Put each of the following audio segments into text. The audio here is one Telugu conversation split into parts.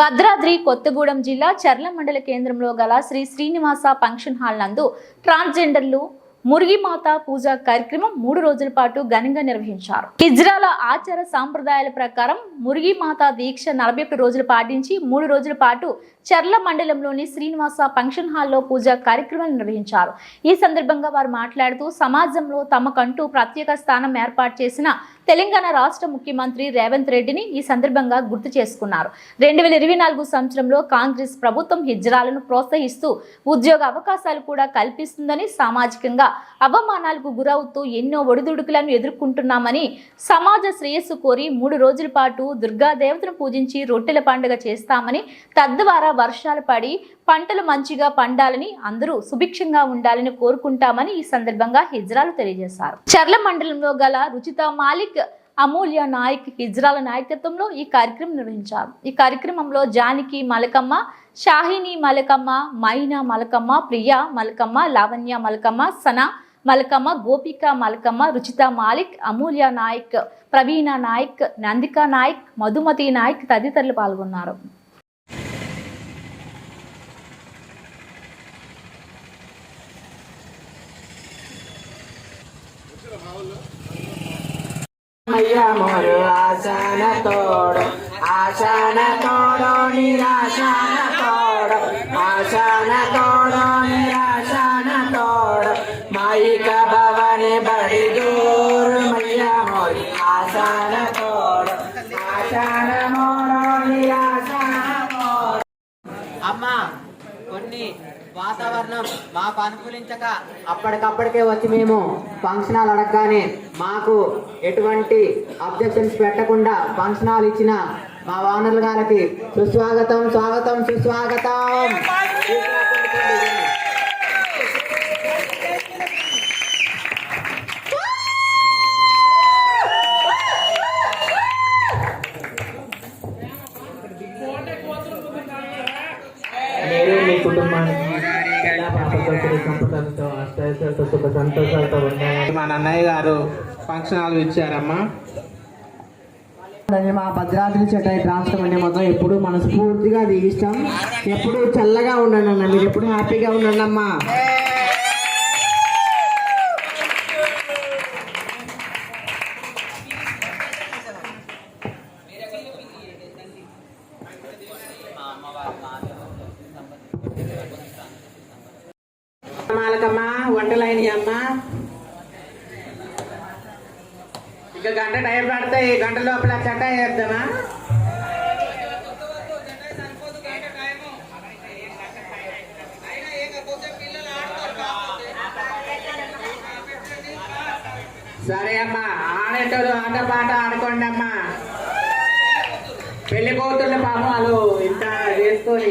భద్రాద్రి కొత్తగూడెం జిల్లా చర్ల మండల కేంద్రంలో గల శ్రీ శ్రీనివాస ఫంక్షన్ హాల్ నందు ట్రాన్స్జెండర్లు మురిగిమాత పూజ కార్యక్రమం మూడు రోజుల పాటు ఘనంగా నిర్వహించారు. హిజ్రాల ఆచార సాంప్రదాయాల ప్రకారం మురిగిమాత దీక్ష నలభై ఒకటి రోజులు పాటించి మూడు రోజుల పాటు చర్ల మండలంలోని శ్రీనివాస ఫంక్షన్ హాల్లో పూజ కార్యక్రమం నిర్వహించారు. ఈ సందర్భంగా వారు మాట్లాడుతూ సమాజంలో తమకంటూ ప్రత్యేక స్థానం ఏర్పాటు చేసిన తెలంగాణ రాష్ట్ర ముఖ్యమంత్రి రేవంత్ రెడ్డిని ఈ సందర్భంగా గుర్తు చేసుకున్నారు. రెండు వేల ఇరవై నాలుగు సంవత్సరంలో కాంగ్రెస్ ప్రభుత్వం హిజ్రాలను ప్రోత్సహిస్తూ ఉద్యోగ అవకాశాలు కూడా కల్పిస్తుందని సామాజికంగా అవమానాలకు గురవుతూ ఎన్నో ఒడిదుడుకులను ఎదుర్కొంటున్నామని సమాజ శ్రేయస్సు కోరి మూడు రోజుల పాటు దుర్గాదేవతను పూజించి రొట్టెల పండుగ చేస్తామని తద్వారా వర్షాలు పడి పంటలు మంచిగా పండాలని అందరూ సుభిక్షంగా ఉండాలని కోరుకుంటామని ఈ సందర్భంగా హిజ్రాలు తెలియజేశారు. చర్ల మండలంలో గల రుచిత మాలిక్ అమూల్య నాయక్ హిజ్రాల నాయకత్వంలో ఈ కార్యక్రమం నిర్వహించారు. ఈ కార్యక్రమంలో జానకి మలకమ్మ షాహిని మలకమ్మ మైనా మలకమ్మ ప్రియా మలకమ్మ లావణ్య మలకమ్మ సనా మలకమ్మ గోపిక మలకమ్మ రుచిత మాలిక్ అమూల్య నాయక్ ప్రవీణ నాయక్ నందిక నాయక్ మధుమతి నాయక్ తదితరులు పాల్గొన్నారు. అయ్యా మోరు ఆశాన తోడు ఆశాన తోడు నిరాశాన వాతావరణం మాకు అనుకూలించక అప్పటికప్పటికే వచ్చి మేము ఫంక్షన్ హాల్ అడగగానే మాకు ఎటువంటి అబ్జెక్షన్స్ పెట్టకుండా ఫంక్షన్ హాల్ ఇచ్చిన మా వానరుల గారికి సుస్వాగతం స్వాగతం సుస్వాగతం. సుఖ సంతోషాలతో ఉండాలని మా నన్నయ్య గారు ఫంక్షన్ హాల్ ఇచ్చారమ్మా. మా భద్రాద్రి చటాయి ట్రాన్స్ఫర్ అనే మొత్తం ఎప్పుడు మనస్ఫూర్తిగా అది ఇష్టం ఎప్పుడు చల్లగా ఉండండి అన్న మీరు ఎప్పుడు హ్యాపీగా ఉండండి అమ్మా మాలకమ్మ వంటలు అమ్మా. ఇక గంట టైం పడతాయి ఈ గంట లోపల చట్ట వేద్దామా సరే అమ్మా ఆడేటోళ్ళు ఆట పాట ఆడుకోండి అమ్మా. పెళ్ళి కూతుళ్ళు పాపాలు వాళ్ళు ఇంత చేసుకొని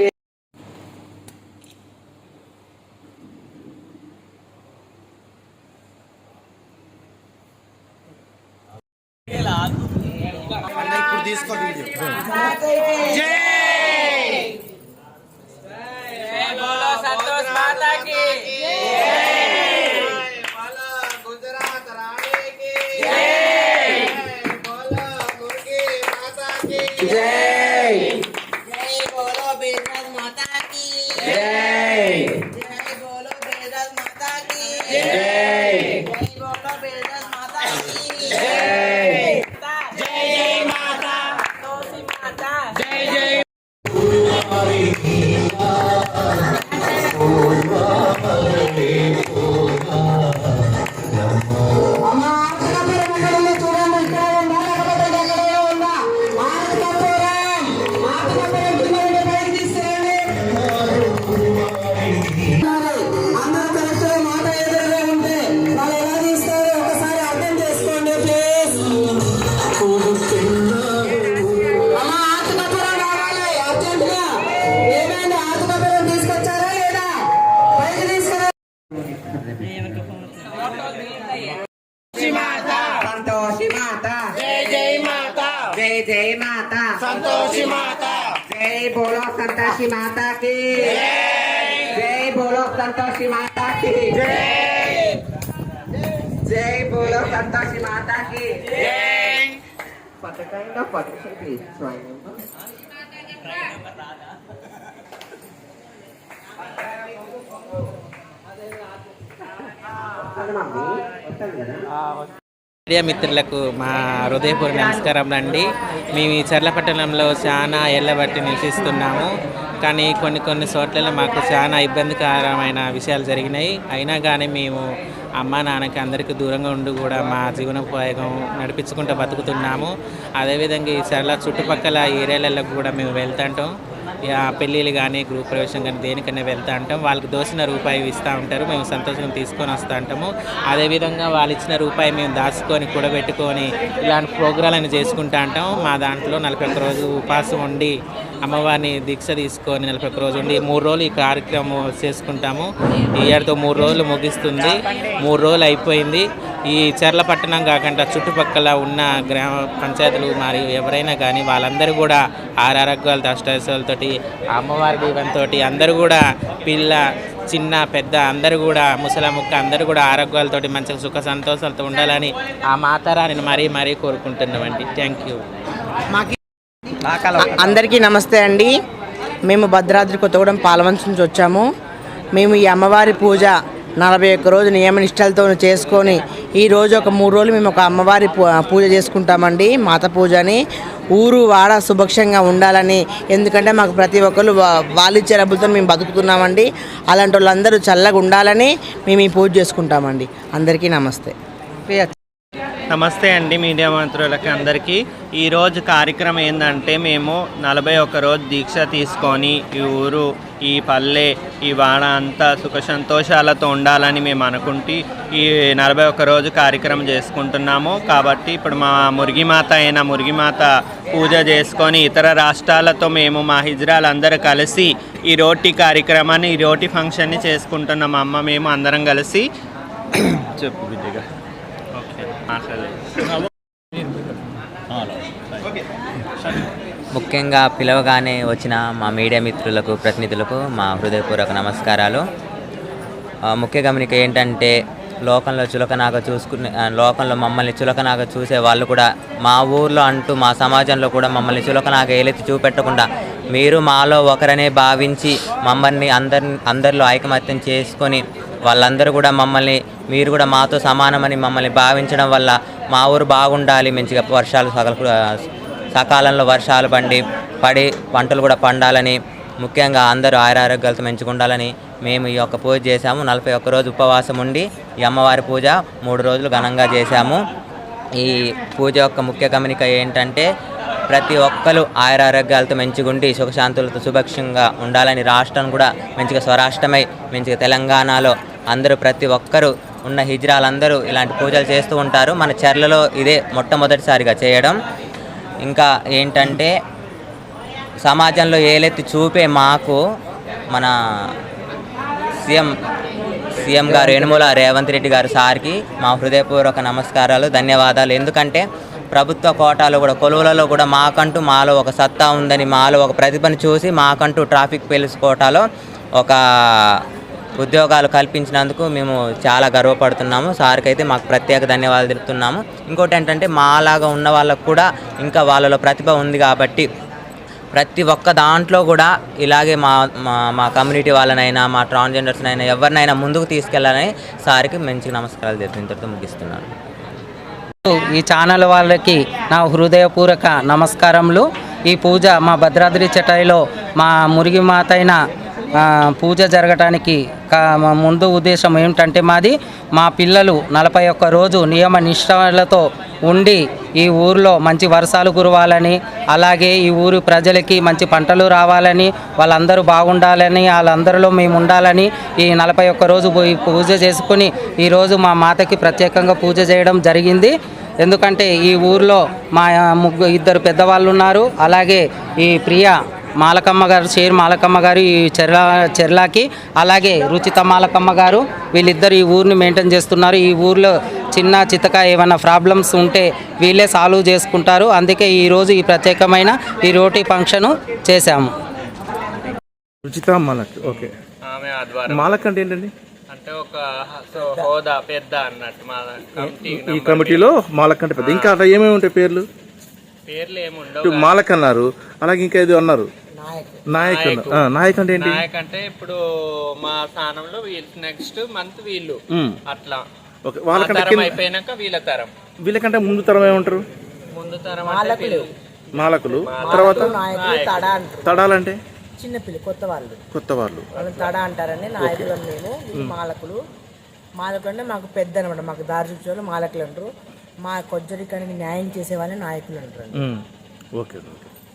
జై బోలో जय మాత కి జై బోలో సంతోషి మాత కి జై బోలో సంతోషి మాత కి జై పథకంగా పథకం మీడియా మిత్రులకు మా హృదయపూర్వ నమస్కారం అండి. మేము ఈ చర్లపట్టణంలో చాలా ఏళ్ళ బట్టి నివసిస్తున్నాము. కానీ కొన్ని కొన్ని చోట్లలో మాకు చాలా ఇబ్బందికరమైన విషయాలు జరిగినాయి. అయినా కానీ మేము అమ్మ నాన్నకి అందరికీ దూరంగా ఉండి కూడా మా జీవనోపాయం నడిపించుకుంటూ బతుకుతున్నాము. అదేవిధంగా ఈ చర్ల చుట్టుపక్కల ఏరియాలలో కూడా మేము వెళ్తుంటాం. పెళ్ళిళ్ళు కానీ గృహ ప్రవేశం కానీ దేనికైనా వెళ్తా ఉంటాం వాళ్ళకి దోసిన రూపాయి ఇస్తూ ఉంటారు మేము సంతోషంగా తీసుకొని వస్తూ ఉంటాము అదేవిధంగా వాళ్ళు ఇచ్చిన రూపాయి మేము దాచుకొని కూడబెట్టుకొని ఇలాంటి ప్రోగ్రాలను చేసుకుంటూ ఉంటాం మా దాంట్లో నలభై ఒక్క రోజు ఉపాసం ఉండి అమ్మవారిని దీక్ష తీసుకొని నలభై ఒక్క రోజు ఉండి మూడు రోజులు ఈ కార్యక్రమం చేసుకుంటాము. ఈ ఏడుతో మూడు రోజులు ముగిస్తుంది. మూడు రోజులు అయిపోయింది. ఈ చర్ల పట్టణం కాకుండా చుట్టుపక్కల ఉన్న గ్రామ పంచాయతీలు మరి ఎవరైనా కానీ వాళ్ళందరూ కూడా ఆరోగ్యాలతో అష్టాలతోటి అమ్మవారి దీవంతో అందరూ కూడా పిల్ల చిన్న పెద్ద అందరూ కూడా ముసలముక్క అందరూ కూడా ఆరోగ్యాలతోటి మంచిగా సుఖ సంతోషాలతో ఉండాలని ఆ మాతారాని మరీ మరీ కోరుకుంటున్నామండి. థ్యాంక్ యూ అందరికీ నమస్తే అండి. మేము భద్రాద్రి కొత్తగూడెం పాలవంచ నుంచి వచ్చాము. మేము ఈ అమ్మవారి పూజ నలభై ఒక్క రోజు నియమ నిష్టలతో చేసుకొని ఈ రోజు ఒక మూడు రోజులు మేము ఒక అమ్మవారి పూ- పూజ చేసుకుంటామండి మాత పూజని. ఊరు వాడ సుభక్షంగా ఉండాలని ఎందుకంటే మాకు ప్రతి ఒక్కరు వా- వాళ్ళు ఇచ్చే డబ్బులతో మేము బతుకుతున్నామండి. అలాంటి వాళ్ళందరూ చల్లగా ఉండాలని మేము ఈ పూజ చేసుకుంటామండి. అందరికీ నమస్తే. నమస్తే అండి మీడియా మంత్రులకి అందరికీ. ఈరోజు కార్యక్రమం ఏంటంటే మేము నలభై ఒక్క రోజు దీక్ష తీసుకొని ఈ ఊరు ఈ పల్లె ఈ వాడ అంతా సుఖ సంతోషాలతో ఉండాలని మేము అనుకుంటే ఈ నలభై ఒక్క రోజు కార్యక్రమం చేసుకుంటున్నాము. కాబట్టి ఇప్పుడు మా మురిగిమాత అయిన మురిగిమాత పూజ చేసుకొని ఇతర రాష్ట్రాలతో మేము మా హిజ్రాలందరూ కలిసి ఈ రోటీ కార్యక్రమాన్ని ఈ రోటీ ఫంక్షన్ని చేసుకుంటున్నాం. అమ్మ మేము అందరం కలిసి. చెప్పు విజయగా. ముఖ్యంగా పిలవగానే వచ్చిన మా మీడియా మిత్రులకు ప్రతినిధులకు మా హృదయపూర్వక నమస్కారాలు. ముఖ్య గమనిక ఏంటంటే లోకంలో చులకనాగా చూసుకునే లోకంలో మమ్మల్ని చులకనాగా చూసే వాళ్ళు కూడా మా ఊర్లో అంటూ మా సమాజంలో కూడా మమ్మల్ని చులకనాగా ఏలెత్తి చూపెట్టకుండా మీరు మాలో ఒకరనే భావించి మమ్మల్ని అందరి అందరిలో ఐకమత్యం చేసుకొని వాళ్ళందరూ కూడా మమ్మల్ని మీరు కూడా మాతో సమానమని మమ్మల్ని భావించడం వల్ల మా ఊరు బాగుండాలి. మంచిగా వర్షాలు సకల సకాలంలో వర్షాలు పండి పడి పంటలు కూడా పండాలని ముఖ్యంగా అందరూ ఆయురారోగ్యాలతో మంచిగుండాలని మేము ఈ యొక్క పూజ చేశాము. నలభై ఒక్క రోజు ఉపవాసం ఉండి ఈ అమ్మవారి పూజ మూడు రోజులు ఘనంగా చేశాము. ఈ పూజ యొక్క ముఖ్య గమనిక ఏంటంటే ప్రతి ఒక్కరు ఆయురారోగ్యాలతో మంచిగుండి సుఖశాంతులతో సుభక్షంగా ఉండాలని రాష్ట్రం కూడా మంచిగా స్వరాష్ట్రమై మంచిగా తెలంగాణలో అందరూ ప్రతి ఒక్కరూ ఉన్న హిజ్రాలందరూ ఇలాంటి పూజలు చేస్తూ ఉంటారు. మన చర్లలో ఇదే మొట్టమొదటిసారిగా చేయడం. ఇంకా ఏంటంటే సమాజంలో ఏలెత్తి చూపే మాకు మన సీఎం సీఎం గారు యనుమల రేవంత్ రెడ్డి గారు సార్కి మా హృదయపూర్వక నమస్కారాలు ధన్యవాదాలు. ఎందుకంటే ప్రభుత్వ కోటాలో కూడా కొలువులలో కూడా మాకంటూ మాలో ఒక సత్తా ఉందని మాలో ఒక ప్రతిభను చూసి మాకంటూ ట్రాఫిక్ పోలీస్ కోటాలో ఒక ఉద్యోగాలు కల్పించినందుకు మేము చాలా గర్వపడుతున్నాము. సార్కి అయితే మాకు ప్రత్యేక ధన్యవాదాలు తెలుపుతున్నాము. ఇంకోటి ఏంటంటే మాలాగా ఉన్న వాళ్ళకు కూడా ఇంకా వాళ్ళలో ప్రతిభ ఉంది కాబట్టి ప్రతి ఒక్క దాంట్లో కూడా ఇలాగే మా మా మా కమ్యూనిటీ వాళ్ళనైనా మా ట్రాన్స్జెండర్స్నైనా ఎవరినైనా ముందుకు తీసుకెళ్ళాలని సార్కి మంచి నమస్కారాలు తెలుపు ముగిస్తున్నాను. ఈ ఛానల్ వాళ్ళకి నా హృదయపూర్వక నమస్కారములు. ఈ పూజ మా భద్రాద్రి చటాయిలో మా మురిగి మాత అయిన పూజ జరగటానికి ముందు ఉద్దేశం ఏమిటంటే మాది మా పిల్లలు నలభై ఒక్క రోజు నియమ నిష్టలతో ఉండి ఈ ఊరిలో మంచి వర్షాలు కురవాలని అలాగే ఈ ఊరు ప్రజలకి మంచి పంటలు రావాలని వాళ్ళందరూ బాగుండాలని వాళ్ళందరిలో మేము ఉండాలని ఈ నలభై ఒక్క రోజు పూజ చేసుకుని ఈరోజు మా మాతకి ప్రత్యేకంగా పూజ చేయడం జరిగింది. ఎందుకంటే ఈ ఊరిలో మా ముగ్గు ఇద్దరు పెద్దవాళ్ళు ఉన్నారు అలాగే ఈ ప్రియ మాలకమ్మ గారు షేర్ మాలకమ్మ గారు ఈ చెర్లా చెర్లాకి అలాగే రుచిత మాలకమ్మ గారు వీళ్ళిద్దరు ఈ ఊరిని మెయింటైన్ చేస్తున్నారు. ఈ ఊర్లో చిన్న చితక ఏమైనా ప్రాబ్లమ్స్ ఉంటే వీళ్ళే సాల్వ్ చేసుకుంటారు. అందుకే ఈరోజు ఈ ప్రత్యేకమైన ఈ రోటీ ఫంక్షను చేశాము. రుచిత మాలక్ ఓకే. మాలక్ అంటే ఏంటండి? అంటే ఒక సో హోదా పెద్ద అన్నట్టు మా కమిటీ ఈ కమిటీలో మాలక్ అంటే పెద్ద. ఇంకా ఏమేమి ఉంటాయి పేర్లు? ఇప్పుడు మాలక్ అన్నారు అలాగే ఇంకా ఏదో అన్నారు. నాయకులు ఆ, నాయక్ అంటే ఏంటి? నాయక్ అంటే ఇప్పుడు మా స్థానంలో వీళ్ళు నెక్స్ట్ మంత్ వీళ్ళు. అట్లా. వాళ్ళకంటే అయిపోయినాక వీళ్ళ తరం. వీళ్ళకంటే ముందు తరం ఏమంటారు? ముందు తరం వీళ్ళు. మాలకులు. తర్వాత? నాయకులు. తడ అంటారు. తడాలంటే? చిన్నపిల్ల కొత్త వాళ్ళు. కొత్త వాళ్ళు. వాళ్ళని తడ అంటారని నాయకులు మేము వీళ్ళు మాలకులు. మాలకులు అంటే మాకు పెద్ద అనమాట మాకు దారి చూపే మాలకులు అంటారు. మా కొజ్జరికానికి న్యాయం చేసేవాళ్ళని నాయకులు అంటారు. Okay okay.